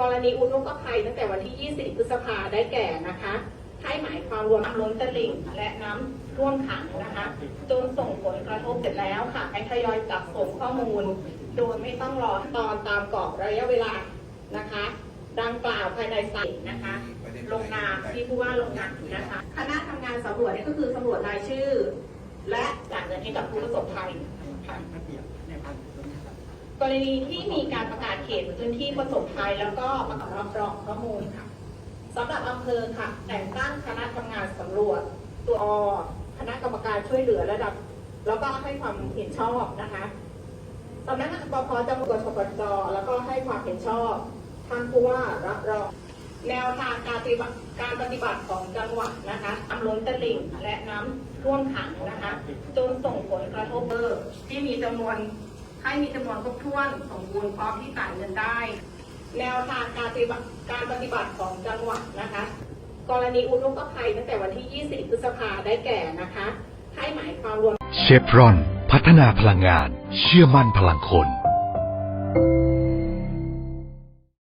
กรณีอุทกภัยตั้งแต่วันที่ 20 พฤษภาได้แก่นะคะ ให้หมายความรวมน้ำล้นตลิ่งและน้ำท่วมขังนะคะ จนส่งผลกระทบเสร็จแล้วค่ะ ให้ทยอยจัดส่งข้อมูล โดยไม่ต้องรอตอนตามกรอบระยะเวลานะคะ ดังกล่าวภายในสัปนะคะ ลงนามที่ผู้ว่าลงนามนะคะ คณะทำงานสำรวจนี่ก็คือสำรวจรายชื่อ และจ่ายเงินให้กับผู้ประสบภัยค่ะ รณีที่มีการประกาศเขตพื้นที่ประสบภัย แล้วก็ประกอบรับรองข้อมูลค่ะสำหรับอำเภอค่ะ แต่งตั้งคณะทำงานสำรวจ ตัวอคณะกรรมการช่วยเหลือระดับ แล้วก็ให้ความเห็นชอบนะคะสำนักงานปพจังหวัดชปจแล้วก็ให้ความเห็นชอบท่านผู้ว่ารับรองแนวทางการปฏิบัติการปฏิบัติของจังหวัดนะคะน้ำล้นตลิ่งและน้ำท่วมขังนะคะ จนส่งผลกระทบเบอร์ที่มีจำนวน ให้มีจำนวนครบถ้วนสมบูรณ์พร้อมที่จ่ายเงินได้ แนวทางการปฏิบัติการปฏิบัติของจังหวัดนะคะ กรณีอุทกภัยตั้งแต่วันที่ 20 พฤษภาได้แก่นะคะ ให้หมายความรวม เชฟรอน พัฒนาพลังงาน เชื่อมั่นพลังคน